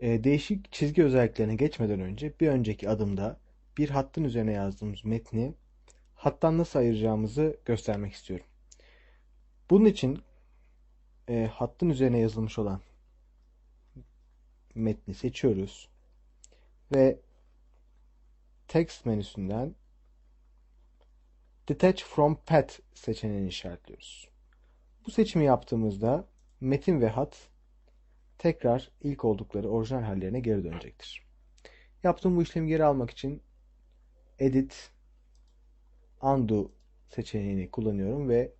E, değişik çizgi özelliklerine geçmeden önce bir önceki adımda bir hattın üzerine yazdığımız metni hattan nasıl ayıracağımızı göstermek istiyorum. Bunun için e, hattın üzerine yazılmış olan metni seçiyoruz ve text menüsünden Detach from Path seçeneğini işaretliyoruz. Bu seçimi yaptığımızda metin ve hat tekrar ilk oldukları orijinal hallerine geri dönecektir. Yaptığım bu işlemi geri almak için Edit Undo seçeneğini kullanıyorum ve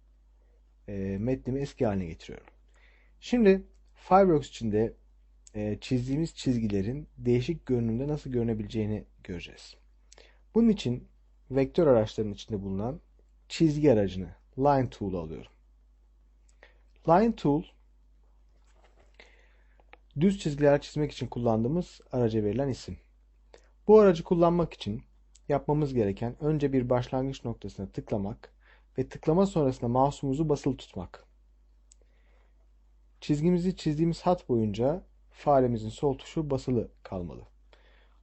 e, metnimi eski haline getiriyorum. Şimdi Fireworks içinde e, çizdiğimiz çizgilerin değişik görünümde nasıl görünebileceğini göreceğiz. Bunun için vektör araçlarının içinde bulunan çizgi aracını Line Tool alıyorum. Line Tool düz çizgiler çizmek için kullandığımız araca verilen isim. Bu aracı kullanmak için yapmamız gereken önce bir başlangıç noktasına tıklamak ve tıklama sonrasında mouse'umuzu basılı tutmak. Çizgimizi çizdiğimiz hat boyunca faremizin sol tuşu basılı kalmalı.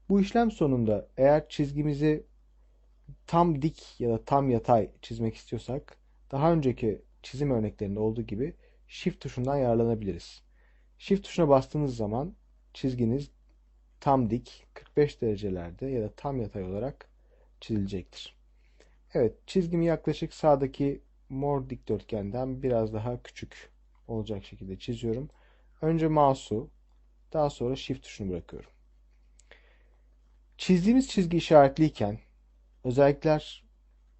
Bu işlem sonunda eğer çizgimizi tam dik ya da tam yatay çizmek istiyorsak daha önceki çizim örneklerinde olduğu gibi Shift tuşundan yararlanabiliriz. Shift tuşuna bastığınız zaman çizginiz tam dik 45 derecelerde ya da tam yatay olarak çizilecektir. Evet çizgimi yaklaşık sağdaki mor dikdörtgenden biraz daha küçük olacak şekilde çiziyorum. Önce mouse'u daha sonra shift tuşunu bırakıyorum. Çizdiğimiz çizgi işaretliyken özellikler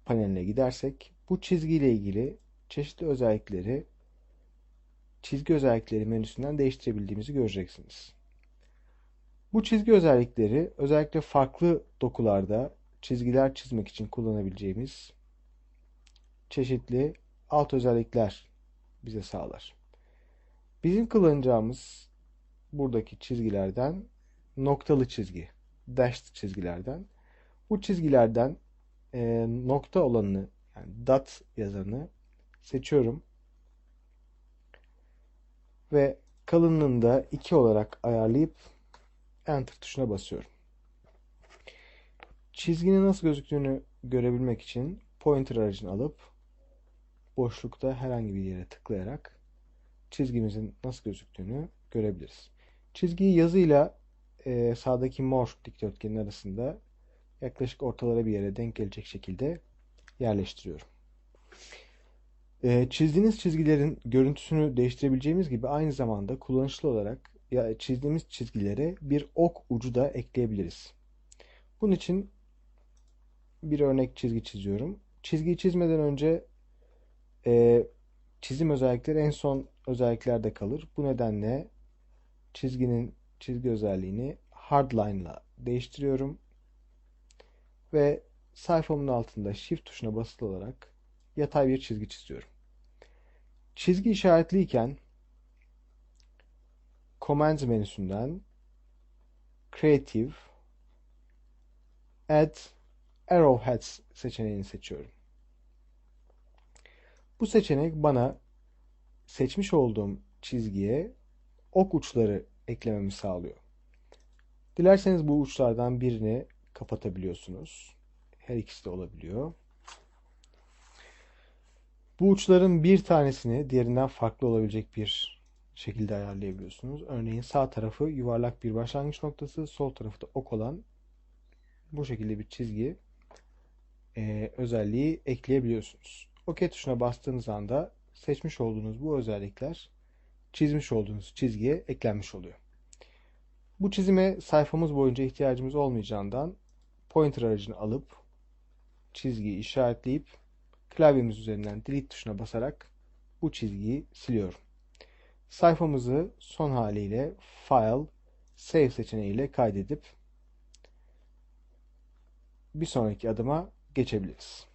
paneline gidersek bu çizgiyle ilgili çeşitli özellikleri çizgi özellikleri menüsünden değiştirebildiğimizi göreceksiniz. Bu çizgi özellikleri özellikle farklı dokularda çizgiler çizmek için kullanabileceğimiz çeşitli alt özellikler bize sağlar. Bizim kullanacağımız buradaki çizgilerden noktalı çizgi, dashed çizgilerden. Bu çizgilerden e, nokta olanını yani dot yazanı seçiyorum ve kalınlığını da 2 olarak ayarlayıp Enter tuşuna basıyorum. Çizginin nasıl gözüktüğünü görebilmek için pointer aracını alıp boşlukta herhangi bir yere tıklayarak çizgimizin nasıl gözüktüğünü görebiliriz. Çizgiyi yazıyla e, sağdaki mor dikdörtgenin arasında yaklaşık ortalara bir yere denk gelecek şekilde yerleştiriyorum. E, çizdiğiniz çizgilerin görüntüsünü değiştirebileceğimiz gibi aynı zamanda kullanışlı olarak ya çizdiğimiz çizgilere bir ok ucu da ekleyebiliriz. Bunun için bir örnek çizgi çiziyorum. Çizgiyi çizmeden önce e, çizim özellikleri en son özelliklerde kalır. Bu nedenle çizginin çizgi özelliğini hardline ile değiştiriyorum. Ve sayfamın altında shift tuşuna basılı olarak yatay bir çizgi çiziyorum. Çizgi işaretliyken Commands menüsünden Creative Add Arrowheads seçeneğini seçiyorum. Bu seçenek bana seçmiş olduğum çizgiye ok uçları eklememi sağlıyor. Dilerseniz bu uçlardan birini kapatabiliyorsunuz. Her ikisi de olabiliyor. Bu uçların bir tanesini diğerinden farklı olabilecek bir şekilde ayarlayabiliyorsunuz. Örneğin sağ tarafı yuvarlak bir başlangıç noktası, sol tarafı da ok olan bu şekilde bir çizgi e, özelliği ekleyebiliyorsunuz. OK tuşuna bastığınız anda seçmiş olduğunuz bu özellikler çizmiş olduğunuz çizgiye eklenmiş oluyor. Bu çizime sayfamız boyunca ihtiyacımız olmayacağından pointer aracını alıp çizgiyi işaretleyip klavyemiz üzerinden delete tuşuna basarak bu çizgiyi siliyorum. Sayfamızı son haliyle File, Save seçeneğiyle kaydedip bir sonraki adıma geçebiliriz.